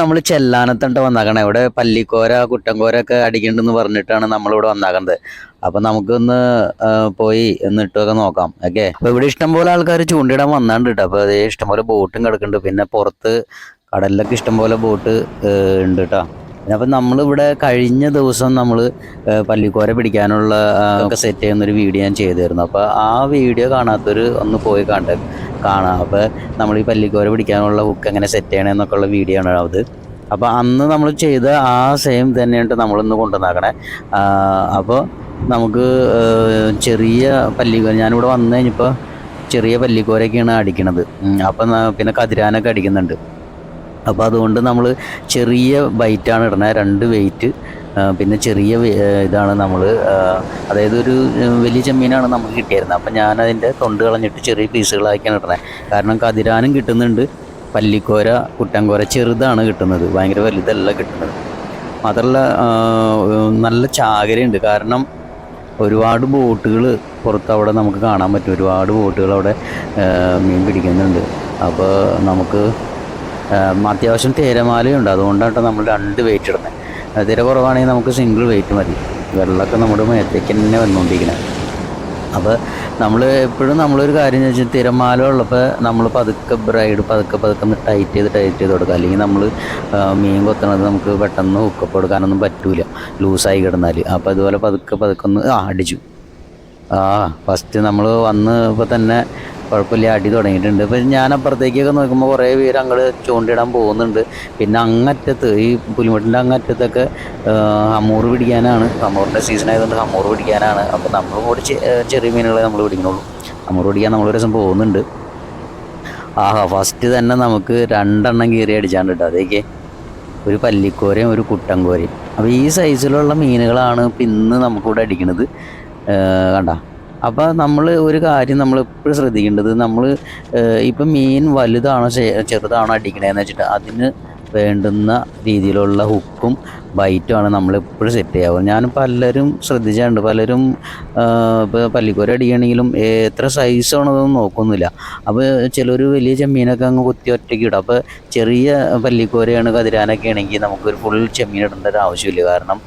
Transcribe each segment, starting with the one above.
നമ്മൾ ചെല്ലാനത്തണ്ട് വന്നാക്കണം. ഇവിടെ പല്ലിക്കോര കുട്ടൻകോര ഒക്കെ അടിക്കണ്ടെന്ന് പറഞ്ഞിട്ടാണ് നമ്മളിവിടെ വന്നാക്കുന്നത് അപ്പൊ നമുക്കൊന്ന് പോയി പോയി എന്നിട്ടൊക്കെ നോക്കാം. ഓക്കെ? അപ്പൊ ഇവിടെ ഇഷ്ടംപോലെ ആൾക്കാർ ചൂണ്ടിടാൻ വന്നാണ്ട് കേട്ടോ അപ്പൊ അതേ ഇഷ്ടംപോലെ ബോട്ടും കിടക്കുന്നുണ്ട് പിന്നെ പുറത്ത് കടലിലൊക്കെ ഇഷ്ടംപോലെ ബോട്ട് ഉണ്ട് കേട്ടോ അപ്പം നമ്മളിവിടെ കഴിഞ്ഞ ദിവസം നമ്മൾ പല്ലിക്കോര പിടിക്കാനുള്ള ഒക്കെ സെറ്റ് ചെയ്യുന്നൊരു വീഡിയോ ഞാൻ ചെയ്തിരുന്നു. അപ്പോൾ ആ വീഡിയോ കാണാത്തൊരു ഒന്ന് പോയി കണ്ട കാണാം. അപ്പോൾ നമ്മൾ ഈ പല്ലിക്കോര പിടിക്കാനുള്ള ഹുക്ക് എങ്ങനെ സെറ്റ് ചെയ്യണമെന്നൊക്കെ ഉള്ള വീഡിയോ ആണ് അത്. അപ്പോൾ അന്ന് നമ്മൾ ചെയ്ത ആ സെയിം തന്നെയാണ് നമ്മളിന്ന് കൊണ്ടുവന്നാക്കണേ. അപ്പോൾ നമുക്ക് ചെറിയ പല്ലിക്കോര ഞാനിവിടെ വന്നു കഴിഞ്ഞപ്പോൾ ചെറിയ പല്ലിക്കോരൊക്കെയാണ് അടിക്കണത്. അപ്പം പിന്നെ കതിരാനൊക്കെ അടിക്കുന്നുണ്ട്. അപ്പോൾ അതുകൊണ്ട് നമ്മൾ ചെറിയ ബൈറ്റാണ് ഇടുന്നത് രണ്ട് വെയിറ്റ് പിന്നെ ചെറിയ ഇതാണ് നമ്മൾ അതായത് ഒരു വലിയ ചെമ്മീനാണ് നമുക്ക് കിട്ടിയിരുന്നത്. അപ്പം ഞാനതിന്റെ തൊണ്ട് കളഞ്ഞിട്ട് ചെറിയ പീസുകളാക്കിയാണ് ഇടുന്നത് കാരണം കതിരാനും കിട്ടുന്നുണ്ട്. പല്ലിക്കോര കുട്ടൻകോര ചെറുതാണ് കിട്ടുന്നത്. ഭയങ്കര വലുതല്ല കിട്ടുന്നത്. മാത്രമല്ല നല്ല ചാകരയുണ്ട്. കാരണം ഒരുപാട് ബോട്ടുകൾ പുറത്ത് അവിടെ നമുക്ക് കാണാൻ പറ്റും. ഒരുപാട് ബോട്ടുകൾ അവിടെ മീൻ പിടിക്കുന്നുണ്ട്. അപ്പോൾ നമുക്ക് അത്യാവശ്യം തേരമാലയുണ്ട്. അതുകൊണ്ടാണ് നമ്മൾ രണ്ട് വെയിറ്റ് ഇടുന്നത് തിര കുറവാണെങ്കിൽ നമുക്ക് സിംഗിൾ വെയിറ്റ് മതി. വെള്ളമൊക്കെ നമ്മുടെ മേത്തേക്ക് തന്നെ വന്നുകൊണ്ടിരിക്കുന്നത് അപ്പോൾ നമ്മൾ എപ്പോഴും നമ്മളൊരു കാര്യം എന്ന് വെച്ചാൽ തിരമാല ഉള്ളപ്പോൾ നമ്മൾ പതുക്കെ ബ്രൈഡ് പതുക്കെ പതുക്കെ ഒന്ന് ടൈറ്റ് ചെയ്ത് ടൈറ്റ് ചെയ്ത് കൊടുക്കുക അല്ലെങ്കിൽ നമ്മൾ മീൻ കൊത്തണത് നമുക്ക് പെട്ടെന്ന് ഹുക്കപ്പ് കൊടുക്കാനൊന്നും പറ്റൂല. ലൂസായി കിടന്നാൽ അപ്പോൾ അതുപോലെ പതുക്കെ പതുക്കെ ഒന്ന് ആ അടിച്ചു. ആ ഫസ്റ്റ് നമ്മൾ വന്ന് ഇപ്പോൾ തന്നെ കുഴപ്പമില്ല അടി തുടങ്ങിയിട്ടുണ്ട്. ഇപ്പം ഞാൻ അപ്പുറത്തേക്കൊക്കെ നോക്കുമ്പോൾ കുറേ പേര് അങ്ങോട്ട് ചൂണ്ടിടാൻ പോകുന്നുണ്ട്. പിന്നെ അങ്ങറ്റത്ത് ഈ പുലിമുട്ടിന്റെ അങ്ങറ്റത്തൊക്കെ ആ, ഹമ്മൂറ് പിടിക്കാനാണ്. ഹമ്മൂറിന്റെ സീസൺ ആയതുകൊണ്ട് ഹമ്മൂറ് പിടിക്കാനാണ്. അപ്പോൾ നമ്മൾ കൂടി ചെറിയ മീനുകളെ നമ്മൾ പിടിക്കണുള്ളൂ. ഹമ്മൂറ് പിടിക്കാൻ നമ്മൾ ഒരു ദിവസം പോകുന്നുണ്ട്. ആഹാ ഫസ്റ്റ് തന്നെ നമുക്ക് രണ്ടെണ്ണം കീറി അടിച്ചാണ്ട് കേട്ടോ അതേക്ക് ഒരു പല്ലിക്കോരയും ഒരു കുട്ടൻകോരയും. അപ്പോൾ ഈ സൈസിലുള്ള മീനുകളാണ് ഇപ്പം ഇന്ന് നമുക്കിവിടെ അടിക്കണത്. കണ്ട? അപ്പോൾ നമ്മൾ ഒരു കാര്യം നമ്മൾ എപ്പോഴും ശ്രദ്ധിക്കേണ്ടത് നമ്മൾ ഇപ്പം മീൻ വലുതാണോ ചെറുതാണോ അടിക്കണേന്ന് വെച്ചിട്ട് അതിന് വേണ്ടുന്ന രീതിയിലുള്ള ഹുക്കും ബൈറ്റുമാണ് നമ്മൾ എപ്പോഴും സെറ്റ് ചെയ്യാവുക ഞാൻ പലരും ശ്രദ്ധിച്ചിട്ടുണ്ട് പലരും ഇപ്പോൾ പല്ലിക്കോര അടിക്കുകയാണെങ്കിലും എത്ര സൈസാണെന്നൊന്നും നോക്കുന്നില്ല അപ്പോൾ ചിലർ വലിയ ചെമ്മീനൊക്കെ അങ്ങ് കുത്തി ഒറ്റയ്ക്ക് ഇടും. അപ്പോൾ ചെറിയ പല്ലിക്കോരയാണ് കതിരാനൊക്കെ ആണെങ്കിൽ നമുക്കൊരു ഫുൾ ചെമ്മീൻ ഇടേണ്ട ഒരു ആവശ്യമില്ല. കാരണം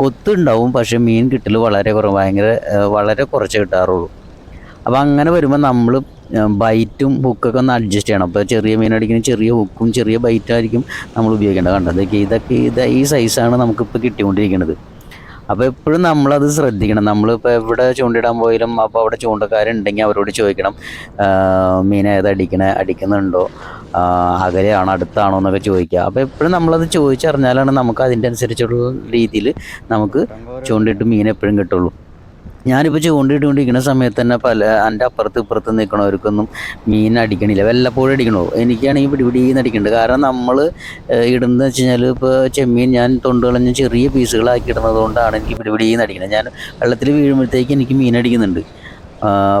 കൊത്തുണ്ടാവും പക്ഷേ മീൻ കിട്ടൽ വളരെ കുറവ് ഭയങ്കര വളരെ കുറച്ച് കിട്ടാറുള്ളൂ. അപ്പോൾ അങ്ങനെ വരുമ്പോൾ നമ്മൾ ബൈറ്റും ഹുക്കൊക്കെ ഒന്ന് അഡ്ജസ്റ്റ് ചെയ്യണം. അപ്പോൾ ചെറിയ മീൻ അടിക്കുന്ന ചെറിയ ഹുക്കും ചെറിയ ബൈറ്റായിരിക്കും നമ്മൾ ഉപയോഗിക്കേണ്ടത്. കണ്ടത് ഇതൊക്കെ ഇത് ഈ സൈസാണ് നമുക്കിപ്പോൾ കിട്ടിക്കൊണ്ടിരിക്കുന്നത് അപ്പോൾ എപ്പോഴും നമ്മളത് ശ്രദ്ധിക്കണം. നമ്മളിപ്പോൾ എവിടെ ചൂണ്ടിടാൻ പോയാലും അപ്പോൾ അവിടെ ചൂണ്ടക്കാരുണ്ടെങ്കിൽ അവരോട് ചോദിക്കണം മീൻ ഏതാ അടിക്കണേ അടിക്കുന്നുണ്ടോ അകലെയാണോ അടുത്താണോ എന്നൊക്കെ ചോദിക്കുക. അപ്പോൾ എപ്പോഴും നമ്മളത് ചോദിച്ചറിഞ്ഞാലാണ് നമുക്ക് അതിന്റെ അനുസരിച്ചുള്ള രീതിയിൽ നമുക്ക് ചൂണ്ടിട്ട് മീൻ എപ്പോഴും കിട്ടുള്ളൂ. ഞാനിപ്പോൾ ചൂണ്ടിട്ടുകൊണ്ടിരിക്കുന്ന സമയത്ത് തന്നെ പല എന്റെ അപ്പുറത്ത് ഇപ്പുറത്ത് നിൽക്കണവർക്കൊന്നും മീൻ അടിക്കണില്ല. വല്ലപ്പോഴും അടിക്കണോ? എനിക്കാണെങ്കിൽ പിടിപിടി പിടിന്ന് അടിക്കുന്നുണ്ട് കാരണം നമ്മൾ ഇടുന്നത് വെച്ച് കഴിഞ്ഞാൽ ഇപ്പോൾ ചെമ്മീൻ ഞാൻ തൊണ്ട് കളഞ്ഞ് ചെറിയ പീസുകളാക്കി ഇടുന്നത് കൊണ്ടാണ് എനിക്ക് പിടിപിടി പിടിന്ന് അടിക്കുന്നത് ഞാൻ വെള്ളത്തിൽ വീഴുമ്പോഴത്തേക്ക് എനിക്ക് മീൻ അടിക്കുന്നുണ്ട്.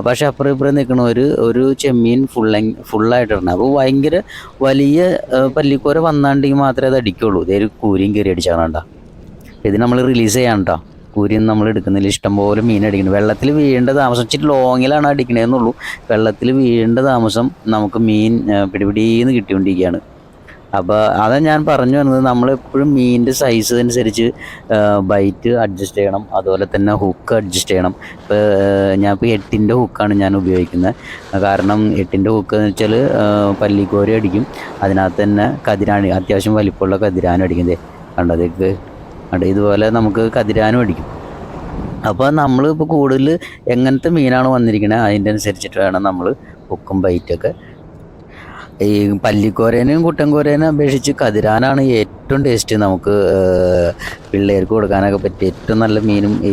പക്ഷേ അപ്പുറം ഇപ്പുറം നിൽക്കണവർ ഒരു ചെമ്മീൻ ഫുൾ ഫുള്ളായിട്ടിടണം അപ്പോൾ ഭയങ്കര വലിയ പല്ലിക്കോര വന്നാണ്ടെങ്കിൽ മാത്രമേ അത് അടിക്കുള്ളൂ. ഇതേ ഒരു കൂരിയും കയറി അടിച്ചാൽ വേണ്ട ഇത് നമ്മൾ റിലീസ് ചെയ്യാൻ കേട്ടോ കൂരിയൊന്നും നമ്മൾ എടുക്കുന്നില്ല. ഇഷ്ടംപോലെ മീൻ അടിക്കണം വെള്ളത്തിൽ വീണ്ട താമസം ഇച്ചിരി ലോങ്ങിലാണ് അടിക്കണേന്നുള്ളൂ. വെള്ളത്തിൽ വീണ്ട താമസം നമുക്ക് മീൻ പിടിപിടീന്ന് കിട്ടിക്കൊണ്ടിരിക്കുകയാണ്. അപ്പോൾ അതാ ഞാൻ പറഞ്ഞു വന്നത്. നമ്മളെപ്പോഴും മീനിന്റെ സൈസ് അനുസരിച്ച് ബൈറ്റ് അഡ്ജസ്റ്റ് ചെയ്യണം. അതുപോലെ തന്നെ ഹുക്ക് അഡ്ജസ്റ്റ് ചെയ്യണം. ഇപ്പോൾ ഞാൻ ഇപ്പോൾ എട്ടിന്റെ ഹുക്കാണ് ഞാൻ ഉപയോഗിക്കുന്നത്. കാരണം എട്ടിന്റെ ഹുക്ക് എന്ന് വെച്ചാൽ പല്ലിക്കോരി അടിക്കും. അതിനകത്ത് തന്നെ കതിരാണി അത്യാവശ്യം വലിപ്പമുള്ള കതിരാനും അടിക്കുന്നത്. കണ്ടതേക്ക് കണ്ട് ഇതുപോലെ നമുക്ക് കതിരാനും അടിക്കും. അപ്പോൾ നമ്മൾ ഇപ്പോൾ കൂടുതൽ എങ്ങനത്തെ മീനാണ് വന്നിരിക്കുന്നത് അതിന്റെ അനുസരിച്ചിട്ട് വേണം നമ്മൾ ഹുക്കും ബൈറ്റൊക്കെ ഈ പല്ലിക്കോരേനും കുട്ടൻകോരേനും അപേക്ഷിച്ച് കതിരാനാണ് ഏറ്റവും ടേസ്റ്റ് നമുക്ക് പിള്ളേർക്ക് കൊടുക്കാനൊക്കെ പറ്റിയ ഏറ്റവും നല്ല മീനും ഈ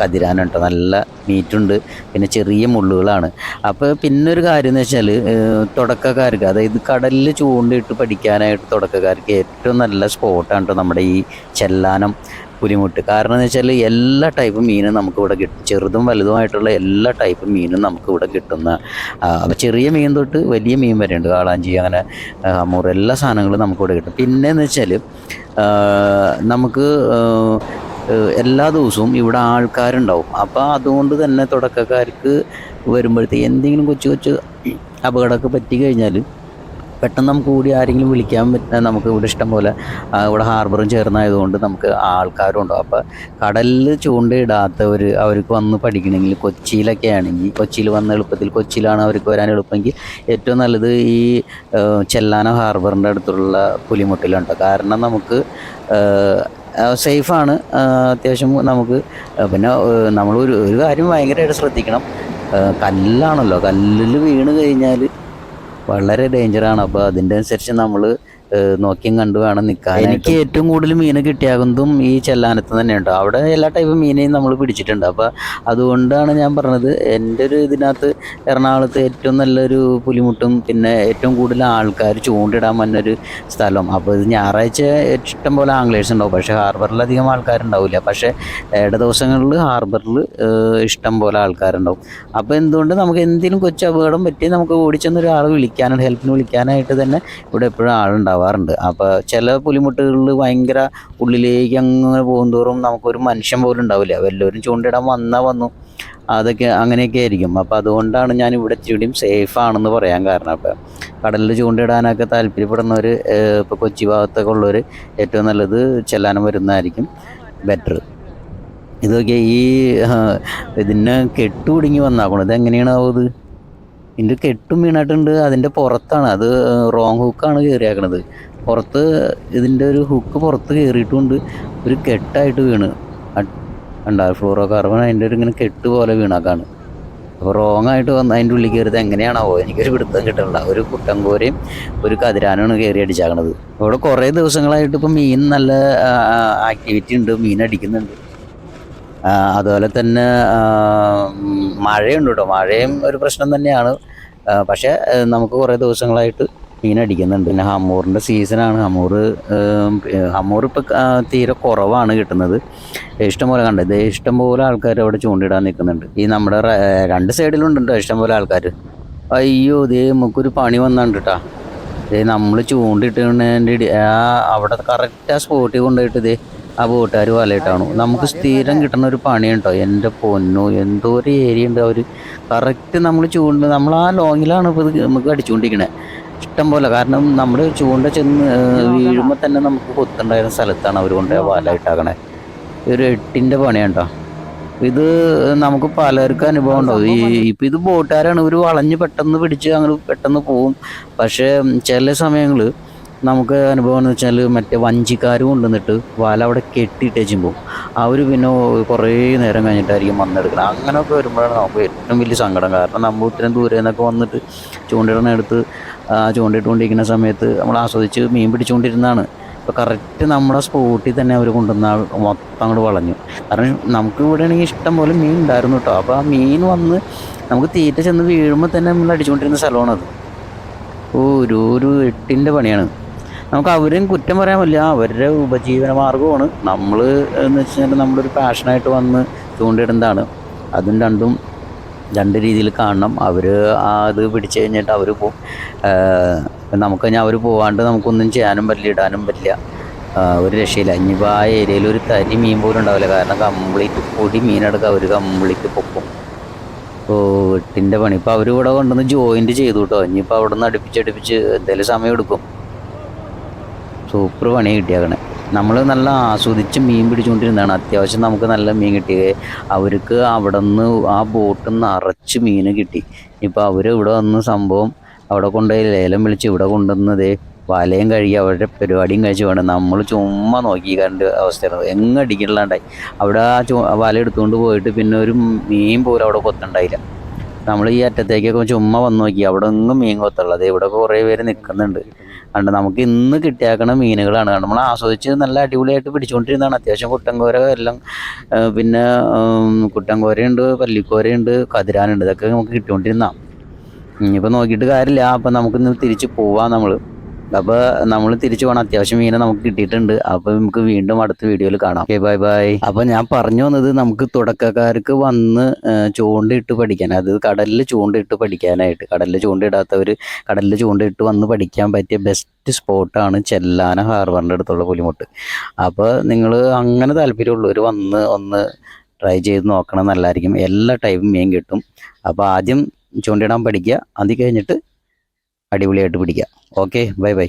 കതിരാനാണ് കേട്ടോ നല്ല മീറ്റുണ്ട് പിന്നെ ചെറിയ മുള്ളുകളാണ്. അപ്പോൾ പിന്നെ ഒരു കാര്യം എന്ന് വെച്ചാൽ തുടക്കക്കാർക്ക് അതായത് കടലിൽ ചൂണ്ടിയിട്ട് പഠിക്കാനായിട്ട് തുടക്കക്കാർക്ക് ഏറ്റവും നല്ല സ്പോട്ടാണ് കേട്ടോ നമ്മുടെ ഈ ചെല്ലാനം. പുലിമുട്ട് കാരണം എന്ന് വെച്ചാൽ എല്ലാ ടൈപ്പ് മീനും നമുക്ക് ഇവിടെ കിട്ടും. ചെറുതും വലുതുമായിട്ടുള്ള എല്ലാ ടൈപ്പ് മീനും നമുക്ക് ഇവിടെ കിട്ടുന്ന അപ്പോൾ ചെറിയ മീൻ തൊട്ട് വലിയ മീൻ വരെ ഉണ്ട് കാളാഞ്ചി അങ്ങനെ അമൂർ എല്ലാ സാധനങ്ങളും നമുക്കിവിടെ കിട്ടും. പിന്നെ എന്ന് വെച്ചാൽ നമുക്ക് എല്ലാ ദിവസവും ഇവിടെ ആൾക്കാരുണ്ടാവും. അപ്പോൾ അതുകൊണ്ട് തന്നെ തുടക്കക്കാർക്ക് വരുമ്പോഴത്തേക്ക് എന്തെങ്കിലും കൊച്ചു കൊച്ചു അപകടമൊക്കെ പറ്റി കഴിഞ്ഞാൽ പെട്ടെന്ന് നമുക്ക് കൂടി ആരെങ്കിലും വിളിക്കാൻ നമുക്ക് ഇവിടെ ഇഷ്ടം പോലെ ഇവിടെ ഹാർബറും ചേർന്നായതുകൊണ്ട് നമുക്ക് ആൾക്കാരും ഉണ്ടാവും അപ്പോൾ കടലിൽ ചൂണ്ടയിടാത്തവർ അവർക്ക് വന്ന് പഠിക്കണമെങ്കിൽ കൊച്ചിയിലൊക്കെ ആണെങ്കിൽ കൊച്ചിയിൽ വന്ന എളുപ്പത്തിൽ കൊച്ചിയിലാണ് അവർക്ക് വരാൻ എളുപ്പമെങ്കിൽ ഏറ്റവും നല്ലത് ഈ ചെല്ലാന ഹാർബറിന്റെ അടുത്തുള്ള പുലിമുട്ടിലുണ്ട്. കാരണം നമുക്ക് സേഫാണ്. അത്യാവശ്യം നമുക്ക് പിന്നെ നമ്മൾ ഒരു ഒരു കാര്യം ഭയങ്കരമായിട്ട് ശ്രദ്ധിക്കണം. കല്ലാണല്ലോ കല്ലിൽ വീണ് കഴിഞ്ഞാൽ വളരെ ഡേഞ്ചറാണ് അപ്പോൾ അതിന്റെ അനുസരിച്ച് നമ്മൾ നോക്കിയും കണ്ടു വേണം നിൽക്കാൻ എനിക്ക് ഏറ്റവും കൂടുതൽ മീൻ കിട്ടിയാകുന്നതും ഈ ചെല്ലാനത്ത് തന്നെ ഉണ്ടോ അവിടെ എല്ലാ ടൈപ്പ് മീനെയും നമ്മൾ പിടിച്ചിട്ടുണ്ട്. അപ്പോൾ അതുകൊണ്ടാണ് ഞാൻ പറഞ്ഞത് എന്റെ ഒരു ഇതിനകത്ത് എറണാകുളത്ത് ഏറ്റവും നല്ലൊരു പുലിമുട്ടും പിന്നെ ഏറ്റവും കൂടുതൽ ആൾക്കാർ ചൂണ്ടിടാൻ വന്നൊരു സ്ഥലം. അപ്പോൾ ഇത് ഞായറാഴ്ച ഇഷ്ടം പോലെ ആംഗ്ലേഴ്സ് ഉണ്ടാവും. പക്ഷേ ഹാർബറിൽ അധികം ആൾക്കാരുണ്ടാവില്ല. പക്ഷേ ഇട ദിവസങ്ങളിൽ ഹാർബറിൽ ഇഷ്ടം പോലെ ആൾക്കാരുണ്ടാവും. അപ്പോൾ എന്തുകൊണ്ട് നമുക്ക് എന്തെങ്കിലും കൊച്ചു അപകടം പറ്റി നമുക്ക് ഓടിച്ചെന്ന് ഒരാൾ വിളിക്കാനായിട്ട് ഹെൽപ്പിന് വിളിക്കാനായിട്ട് തന്നെ ഇവിടെ എപ്പോഴും ആളുണ്ടാവാറുണ്ട് അപ്പോൾ ചില പുലിമുട്ടുകളിൽ ഭയങ്കര ഉള്ളിലേക്ക് അങ്ങനെ പോകുന്തോറും നമുക്കൊരു മനുഷ്യൻ പോലും ഉണ്ടാവില്ല. വല്ലവരും ചൂണ്ടിടാൻ വന്നാൽ വന്നു. അതൊക്കെ അങ്ങനെയൊക്കെ ആയിരിക്കും. അപ്പോൾ അതുകൊണ്ടാണ് ഞാൻ ഇവിടെ ഇച്ചിരിയും സേഫ് ആണെന്ന് പറയാൻ കാരണം. അപ്പോൾ കടലിൽ ചൂണ്ടിടാനൊക്കെ താല്പര്യപ്പെടുന്നവർ ഇപ്പോൾ കൊച്ചി ഭാഗത്തൊക്കെ ഉള്ളവർ ഏറ്റവും നല്ലത് ചെല്ലാനും വരുന്നതായിരിക്കും ബെറ്റർ ഇതൊക്കെ ഈ ഇതിനെ കെട്ടുപിടുങ്ങി വന്നാക്കണം? ഇത് എങ്ങനെയാണ് ഇത്? ഇതിന്റെ കെട്ടും വീണിട്ടുണ്ട്. അതിന്റെ പുറത്താണ്. അത് റോങ് ഹുക്കാണ് കയറിയാക്കണത് പുറത്ത് ഇതിന്റെ ഒരു ഹുക്ക് പുറത്ത് കയറിയിട്ടുണ്ട് ഒരു കെട്ടായിട്ട് വീണ്. ഉണ്ടാ ഫ്ലോറോ കാർബൺ അതിന്റെ ഒരു ഇങ്ങനെ കെട്ട് പോലെ വീണാക്കാണ് അപ്പോൾ റോങ് ആയിട്ട് വന്ന് അതിന്റെ ഉള്ളിൽ കയറിയത് എങ്ങനെയാണാവോ? എനിക്കൊരു പിടുത്തം കിട്ടണില്ല. ഒരു കുട്ടങ്കോരയും ഒരു കതിരാനാണ് കയറി അടിച്ചാക്കണത്. ഇവിടെ കുറേ ദിവസങ്ങളായിട്ട് ഇപ്പം മീൻ നല്ല ആക്ടിവിറ്റി ഉണ്ട്. മീൻ അടിക്കുന്നുണ്ട്. അതുപോലെ തന്നെ മഴയുണ്ട് കേട്ടോ. മഴയും ഒരു പ്രശ്നം തന്നെയാണ്. പക്ഷേ നമുക്ക് കുറേ ദിവസങ്ങളായിട്ട് മീൻ അടിക്കുന്നുണ്ട് പിന്നെ ഹമ്മൂറിന്റെ സീസണാണ്. ഹമ്മൂർ ഹമ്മൂർ ഇപ്പോൾ തീരെ കുറവാണ് കിട്ടുന്നത്. ഇഷ്ടംപോലെ കണ്ടത് ഇത് ഇഷ്ടംപോലെ ആൾക്കാർ അവിടെ ചൂണ്ടിടാൻ നിൽക്കുന്നുണ്ട്. ഈ നമ്മുടെ രണ്ട് സൈഡിലുണ്ട് ഇഷ്ടംപോലെ ആൾക്കാർ അയ്യോ ഇതേ നമുക്കൊരു പണി വന്നുണ്ട് കേട്ടോ നമ്മൾ ചൂണ്ടിട്ടതിന്റെ ആ അവിടെ കറക്റ്റ് ആ സ്പോട്ടിൽ കൊണ്ടുപോയിട്ട് ദേ ആ ബോട്ടുകാർ വലയിട്ടാണ്. നമുക്ക് സ്ഥിരം കിട്ടുന്ന ഒരു പണിയുണ്ടോ? എന്റെ പൊന്നോ എന്തോ ഒരു ഏരിയ ഉണ്ട്. അവർ കറക്റ്റ് നമ്മൾ ചൂണ്ട നമ്മൾ ആ ലോങ്ങിലാണ് ഇപ്പോൾ നമുക്ക് അടിച്ചുകൊണ്ടിരിക്കണേ ഇഷ്ടം പോലെ. കാരണം നമ്മൾ ചൂണ്ട ചെന്ന് വീഴുമ്പോൾ തന്നെ നമുക്ക് കൊത്തുണ്ടായിരുന്ന സ്ഥലത്താണ് അവർ കൊണ്ട് വല ഇട്ടാക്കണേ ഒരു എട്ടിന്റെ പണിയാണ് കേട്ടോ ഇത് നമുക്ക് പലർക്കും അനുഭവം ഉണ്ടാവും ഈ ഇപ്പം ഇത് ബോട്ടുകാരാണ്. ഇവർ വളഞ്ഞ് പെട്ടെന്ന് പിടിച്ച് അങ്ങനെ പെട്ടെന്ന് പോവും. പക്ഷേ ചില സമയങ്ങളിൽ നമുക്ക് അനുഭവം എന്ന് വെച്ചാൽ മറ്റേ വഞ്ചിക്കാരും കൊണ്ടുവന്നിട്ട് വല അവിടെ കെട്ടിയിട്ടേച്ചും പോകും അവർ പിന്നെ കുറേ നേരം കഴിഞ്ഞിട്ടായിരിക്കും വന്നെടുക്കണം. അങ്ങനെയൊക്കെ വരുമ്പോഴാണ് നമുക്ക് ഏറ്റവും വലിയ സങ്കടം. കാരണം നമ്മൾ ഇത്രയും ദൂരെ നിന്നൊക്കെ വന്നിട്ട് ചൂണ്ടിടണെടുത്ത് ചൂണ്ടിട്ടുകൊണ്ടിരിക്കുന്ന സമയത്ത് നമ്മൾ ആസ്വദിച്ച് മീൻ പിടിച്ചുകൊണ്ടിരുന്നതാണ്. ഇപ്പോൾ കറക്റ്റ് നമ്മുടെ സ്പോട്ടിൽ തന്നെ അവർ കൊണ്ടുവന്ന മൊത്തം അങ്ങോട്ട് വളഞ്ഞു. കാരണം നമുക്ക് ഇവിടെ ആണെങ്കിൽ ഇഷ്ടം പോലെ മീൻ ഉണ്ടായിരുന്നു കേട്ടോ അപ്പോൾ ആ മീൻ വന്ന് നമുക്ക് തീറ്റ ചെന്ന് വീഴുമ്പോൾ തന്നെ നമ്മൾ അടിച്ചുകൊണ്ടിരുന്ന സ്ഥലമാണത്. ഓ ഒരു എട്ടിന്റെ പണിയാണ്. നമുക്ക് അവരെയും കുറ്റം പറയാൻ പറ്റില്ല. അവരുടെ ഉപജീവന മാർഗമാണ്. നമ്മൾ എന്ന് വെച്ച് കഴിഞ്ഞാൽ നമ്മളൊരു പാഷനായിട്ട് വന്ന് ചൂണ്ടിടുന്നതാണ്. അതും രണ്ടും രണ്ട് രീതിയിൽ കാണണം. അവർ അത് പിടിച്ചു കഴിഞ്ഞിട്ട് അവർ പോകും നമുക്ക് കഴിഞ്ഞാൽ അവർ പോവാണ്ട് നമുക്കൊന്നും ചെയ്യാനും പറ്റില്ല ഇടാനും പറ്റില്ല. ഒരു രക്ഷയില്ല. ഇനിയിപ്പോൾ ആ ഏരിയയിൽ ഒരു തരി മീൻ പോലും ഉണ്ടാവില്ല. കാരണം കംപ്ലീറ്റ് പൊടി മീനെടുക്കുക അവർ കംപ്ലീറ്റ് പൊക്കും. ഇപ്പോൾ വീട്ടിന്റെ പണി. ഇപ്പോൾ അവർ ഇവിടെ കൊണ്ടുവന്ന് ജോയിന്റ് ചെയ്തു കേട്ടോ ഇനിയിപ്പോൾ അവിടെ നിന്ന് അടുപ്പിച്ചടുപ്പിച്ച് എന്തെങ്കിലും സമയം എടുക്കും. സൂപ്പർ പണി കിട്ടിയാക്കണേ. നമ്മൾ നല്ല ആസ്വദിച്ച് മീൻ പിടിച്ചുകൊണ്ടിരുന്നതാണ് അത്യാവശ്യം നമുക്ക് നല്ല മീൻ കിട്ടിയത് അവർക്ക് അവിടെ നിന്ന് ആ ബോട്ടിൽ നിന്ന് അറച്ച് മീൻ കിട്ടി. ഇപ്പോൾ അവർ ഇവിടെ വന്ന് സംഭവം അവിടെ കൊണ്ടുപോയി ലേലം വിളിച്ച് ഇവിടെ കൊണ്ടുവന്നത് വലയും കഴുകി അവരുടെ പരിപാടിയും കഴിച്ച് വേണം നമ്മൾ ചുമ്മാ നോക്കി കണ്ട് അവസ്ഥയാണ്. എങ്ങ് അടിക്കില്ലാണ്ടായി. അവിടെ ആ ചു വല എടുത്തുകൊണ്ട് പോയിട്ട് പിന്നെ ഒരു മീൻ പോലും അവിടെ കൊത്തുണ്ടായില്ല. നമ്മൾ ഈ അറ്റത്തേക്കൊക്കെ ചുമ്മാ വന്ന് നോക്കി. അവിടെ എങ്ങും മീൻ കൊത്തുള്ളത് ഇവിടെ കുറേ പേര് നിൽക്കുന്നുണ്ട് കണ്ട് നമുക്ക് ഇന്ന് കിട്ടിയാക്കണ മീനുകളാണ്. നമ്മൾ ആസ്വദിച്ച് നല്ല അടിപൊളിയായിട്ട് പിടിച്ചുകൊണ്ടിരുന്നതാണ് അത്യാവശ്യം കുട്ടൻകോര എല്ലാം പിന്നെ കുട്ടൻകോരയുണ്ട് പല്ലിക്കോരയുണ്ട് കതിരാനുണ്ട്. ഇതൊക്കെ നമുക്ക് കിട്ടിക്കൊണ്ടിരുന്നതാണ്. ഇനിയിപ്പോൾ നോക്കിയിട്ട് കാര്യമില്ല. അപ്പം നമുക്കിന്ന് തിരിച്ച് പോവാം നമ്മൾ അപ്പോൾ നമ്മൾ തിരിച്ചു പോകണം അത്യാവശ്യം മീനെ നമുക്ക് കിട്ടിയിട്ടുണ്ട്. അപ്പോൾ നമുക്ക് വീണ്ടും അടുത്ത വീഡിയോയിൽ കാണാം. ഓക്കെ ബൈ ബൈ അപ്പോൾ ഞാൻ പറഞ്ഞു വന്നത് നമുക്ക് തുടക്കക്കാർക്ക് വന്ന് ചൂണ്ടയിട്ട് പഠിക്കാൻ. അത് കടലിൽ ചൂണ്ടയിട്ട് പഠിക്കാനായിട്ട്. കടലിൽ ചൂണ്ടയിടാത്തവർ കടലിൽ ചൂണ്ടയിട്ട് വന്ന് പഠിക്കാൻ പറ്റിയ ബെസ്റ്റ് സ്പോട്ടാണ് ചെല്ലാന ഹാർബറിന്റെ അടുത്തുള്ള പുലിമുട്ട്. അപ്പോൾ നിങ്ങൾ അങ്ങനെ താല്പര്യമുള്ളവർ വന്ന് ഒന്ന് ട്രൈ ചെയ്ത് നോക്കണം. നല്ലതായിരിക്കും എല്ലാ ടൈപ്പും മീൻ കിട്ടും. അപ്പോൾ ആദ്യം ചൂണ്ടിടാൻ പഠിക്കുക. അത് കഴിഞ്ഞിട്ട് അടിപൊളിയായിട്ട് പിടിക്കുക. Okay bye bye.